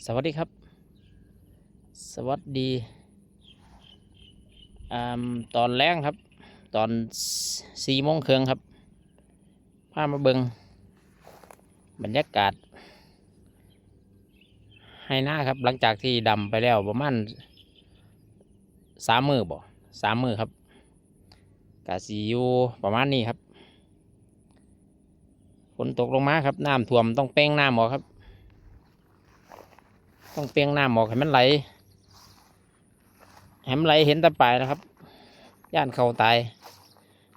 สวัสดีครับ สวัสดีอตอนแรงครับ ตอนสี่โมงครึ่งครับพามาเบิงบรรยากาศ ให้หน้าครับ หลังจากที่ดำไปแล้วประมาณสามมือบ่สามมือครับกาสีอยู่ประมาณนี้ครับฝนตกลงมาครับน้ำท่วมต้องเป้งน้ำออครับ ต้องเปียงน้ำออกให้มันไหลให้มันไหลเห็นแตะปลายนะครับ ย่านเข่าตาย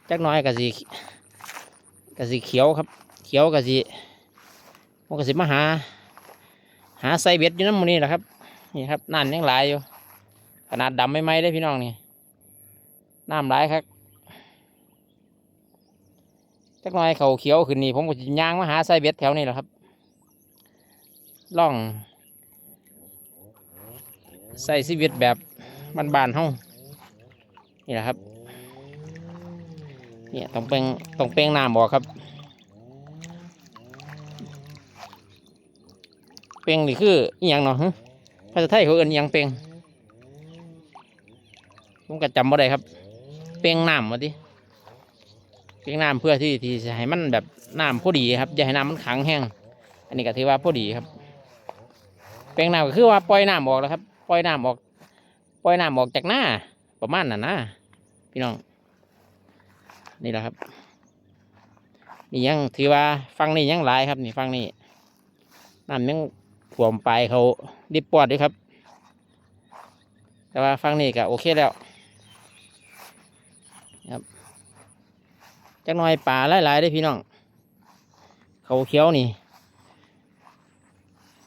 จักน้อยกะสีกะสีเขียวครับ เขียวกะสีมันกะสีมาหา หาไซเบ็ดอยู่น้ำหมูนี่แหละครับ นี่ครับน้ำยังไหลายอยู่ ขนาดดำไม่ไหมได้พี่น้องนี่น้ำไหลายครับจักน้อยเขาเขียวขึ้นนี่ผมก็จะย่างมาหาไซเบ็ดแถวนี้แหละครับล่อง ใส่ชีวิตแบบบ้านๆเฮานี่แหละครับเนี่ยต้องเป่งต้องเป่งน้ำบอกครับ เป่งนี่คืออหย่างเนาะภาษาไทยเขาเอิ้นอิหยังเป่งผมก็จำบ่ได้ครับ เป่งน้ำมาดิเป่งน้ำเพื่อที่ที่จะให้มันแบบน้ำพอดีครับอย่าให้น้ำมันขังแห้งอันนี้ก็ถือว่าพอดีครับ เป่งน้ำก็คือว่าปล่อยน้ำออกแล้วครับ ปล่อยน้ำออกปล่อยน้ำออกจากหน้าประมาณนั้นนะพี่น้อง นี่แหละครับ นี่ยังถือว่าฟังนี่ยังหลายครับ นี่ฟังนี่น้ำยังถ่วมไปเขาดิบปอดด้วยครับ แต่ว่าฟังนี่ก็โอเคแล้วครับจักหน่อยป่าหลายๆได้พี่น้อง เขาเขียวนี่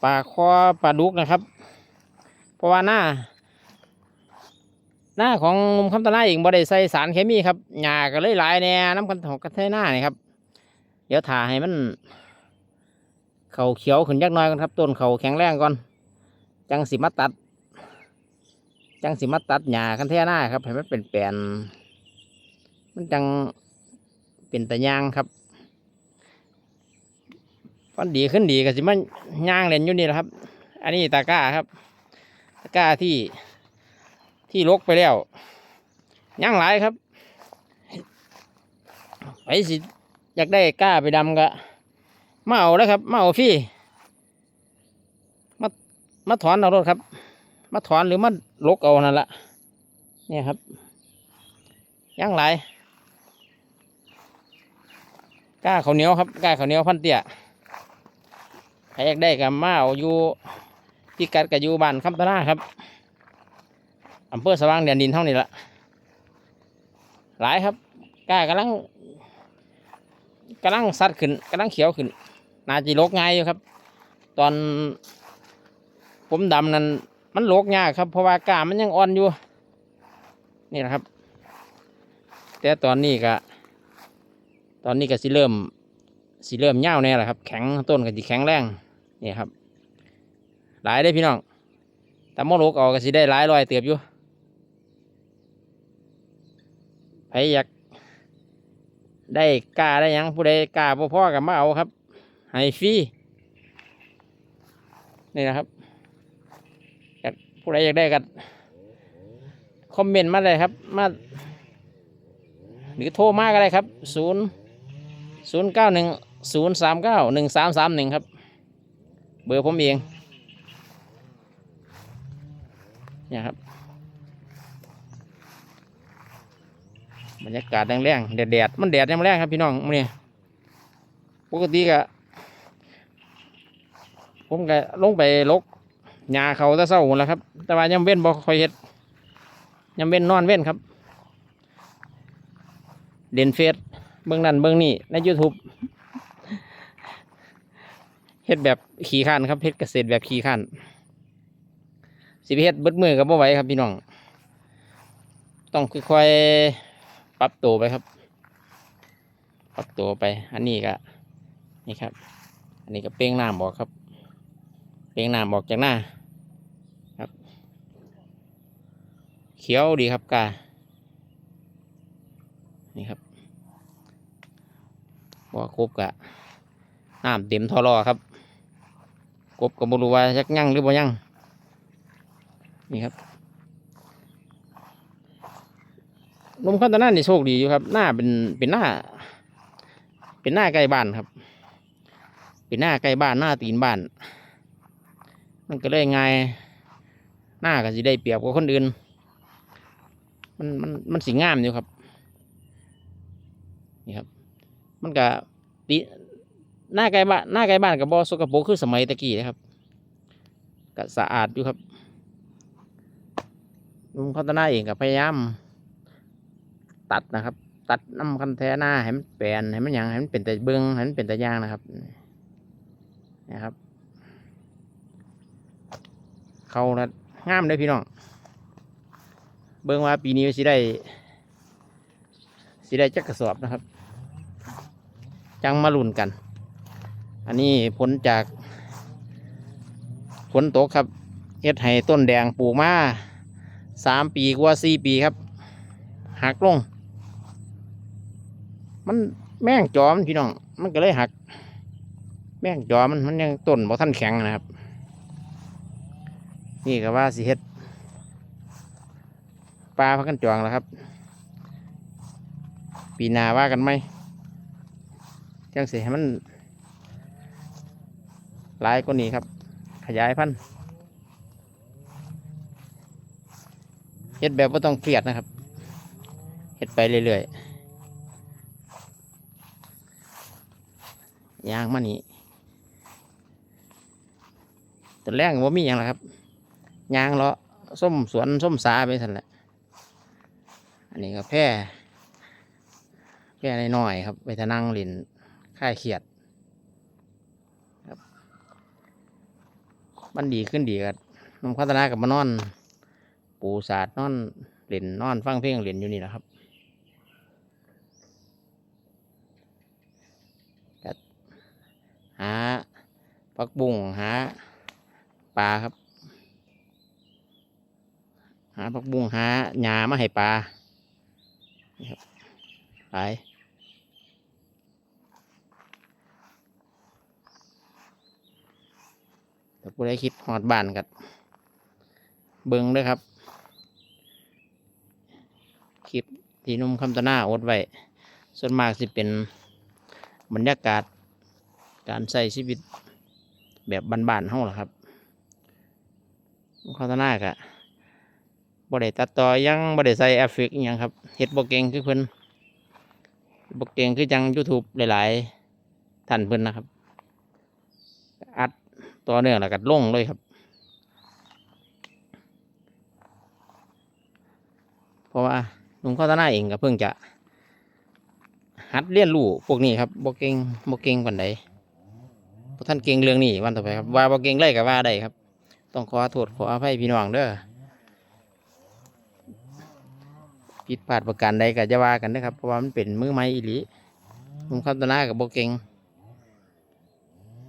ปลาคอปลาดุกนะครับ เพราะว่าหน้า หน้าของมุมคำตะไนเองบ่ได้ใส่สารเคมีครับหญ้าก็เลยหลายแน่น้ำกันของกระเทยหน้านี่ครับ เดี๋ยวถ่าให้มัน เขาเขียวขึ้นยักน้อยก่อนครับต้นเขาแข็งแรงก่อน จังสิมาตัด จังสิมาตัดหญ้ากันแท่หน้าครับให้มันเป็นแปลนมันจังเป็นตะยางครับฟันดีขึ้นดีก็สิมันย่างเล่นอยู่นี่แหละครับ อันนี้ตะก้าครับ ตะกร้าที่ที่ลกไปแล้วย่างหลายครับไปสิอยากได้กล้าไปดำก็มาเอาแล้วครับมาเอาพี่มามาถอนเอารถครับ มาถอนหรือมาลกเอานั่นละเนี่ยครับย่างหลายกล้าเขาวเหนียวครับกล้าเขาวเหนียวพันเตี้ยใครอยากได้ก็มาเอาอยู่ พิกัดกับยูบ้านคำตะนาครับอำเภอสว่างแดนดินเท่านี้ละหลายครับกล้ากำลังกำลังสัดขึ้นกำลังเขียวขึ้น นาจีโลกง่ายอยู่ครับ ตอนผมดำนั้นมันโลกยากครับ เพราะว่ากามันยังอ่อนอยู่ นี่แหละครับ แต่ตอนนี้ก็ตอนนี้ก็สิเริ่มสิเริ่มเน่าแน่แหละครับ แข็งต้นก็สิแข็งแรงนี่ครับ หลายได้พี่น้องแต่มอลกออกก็สิได้หลายร้อยเติบอยู่ใครอยากได้กาได้ยังผู้ใดกาพ่พ่อกับมาเอาครับให้ฟรีนี่นะครับอยากผู้ใดอยากได้กันคอมเมนต์มาเลยครับ มา หรือโทรมาก็ได้ครับศูนย์ศูนย์เก้าหนึ่งศูนย์สามเก้าหนึ่งสามสามหนึ่งครับ เบอร์ผมเอง เนี่ยครับบรรยากาศแรงๆแดดๆมันแดดยังแรงครับพี่น้องมื้อนี้ปกติก็ผมก็ลงไปลกหญ้าเขาตะเศร้าหมดแล้วครับ แต่ว่ายังเว้นบ่ค่อยเฮ็ดยังเว้นนอนเว้นครับ เด่นเฟซเบื้องนั้นเบื้องนี้ใน YouTube เฮ็ดแบบขี่ข้านครับเฮ็ดเกษตรแบบขี่ข้าน สิไปเฮ็ดเบิดมือกับบ่ไหวครับพี่น้อง ต้องค่อยๆปรับตัวไปครับ ปรับตัวไป อันนี้ก็นี่ครับ อันนี้ก็เป้งน้ำบอกครับ เป้งน้ำบอกจากหน้าครับ เขียวดีครับกานี่ครับบ่ครบกะน้ำเต็มท่อรอครับกบกับบรูว่ายักยั่งหรือบ่ยั่ง นี่ครับนมข้าวตาหน้านี่โชคดีอยู่ครับ หน้าเป็นเป็นหน้า เป็นหน้าใกล้บ้านครับ เป็นหน้าใกล้บ้านหน้าตีนบ้าน มันก็เลยง่ายหน้าก็สิได้เปรียบกว่าคนอื่น มันมันมันสีงามอยู่ครับ นี่ครับ มันก็ตีหน้าใกล้บ้านหน้าใกล้บ้านกับบอสกปรกคือสมัยตะกี้นะครับก็สะอาดอยู่ครับ ลุงเขาตาหน้าเองก็พยายามตัดนะครับ ตัดน้ำคันแท้หน้าให้มันแปลนให้มันยังให้มันเป็นแต่เบิ้งให้มันเป็นแต่ยางนะครับนะครับ เขาละงามเลยพี่น้องเบิ้งว่าปีนี้สิได้สิได้จักกระสอบนะครับ จังมาลุ่นกัน อันนี้ผลจากฝนตกครับเฮ็ดให้ต้นแดงปลูกมา สามปีกว่าสี่ปีครับหักลง มันแม่งจอมพี่น้อง มันก็เลยหัก แม่งจอมันมันยังต้นบ่ท่านแข็งนะครับ นี่ก็ว่าสิเฮ็ดปลาพักกันจองแล้วครับ ปีนาว่ากันไหมจังสิให้มันหลายกว่านี้ครับ ขยายพันธุ์ เฮ็ดแบบว่าต้องเครียดนะครับเฮ็ดไปเรื่อยๆยางมานี่ตอนแรกว่ามีอย่างไรครับยางเลาะส้มสวนส้มสาไปสั่นแหละอันนี้ก็แพร่แพร่น้อยๆครับไปทนั่งลินค่ายเขียดครับมันดีขึ้นดีกันนมพัฒนากับมานอน ปูสาดนอนเล่นนอนฟังเพลงเล่นอยู่นี่นะครับหาปักบุ้งหาปลาครับ หาผักบุ้งหาหญ้ามาให้ปลาครับไปแต่ผู้ใดคิดหอดบ้านกันเบิ้งด้วยครับ คลิปที่นุ่มคำตะหน้าอดไว้ ส่วนมากสิเป็นบรรยากาศการใช้ชีวิตแบบบ้านๆเฮาล่ะครับคำตะหน้ากะบ่ได้ตัดต่อยังบ่ได้ใส่เอฟเฟกต์อิหยังครับเฮ็ดบ่เก่งคือเพิ่นบ่เก่งคือจัง YouTube หลายๆท่านเพิ่นนะครับ อัดต่อเนื่องแล้วก็ลงเลยครับเพราะว่า ลุงข้าวตาหน้าเองก็เพิ่งจะหัดเรียนรู้พวกนี้ครับบ่เก่งบ่เก่งปานใดบ่ท่านเก่งเรื่องนี้วันต่อไปครับว่าบ่เก่งเลยก็ว่าได้ครับ ต้องขอโทษขออภัยพี่น้องเด้อผิดพลาดประการใดก็จะว่ากันนะครับ เพราะว่ามันเป็นมือไม้อีหลีผมคำตานากับโบเก่ง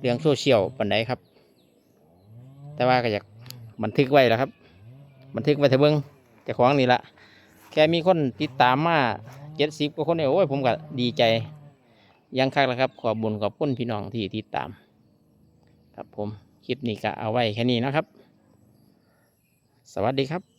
เรื่องโซเชียลปันใดครับ แต่ว่าก็อยากบันทึกไว้แล้วครับ บันทึกไว้เถอะเบิ้งจะของนี่ละ แค่มีคนติดตามมาเจ็ดสิบกว่าคนเนี่ยโอ้ยผมก็ดีใจยังคักแล้วครับขอบบุญขอบคุณพี่น้องที่ติดตาม ครับผมคลิปนี้ก็เอาไว้แค่นี้นะครับ สวัสดีครับ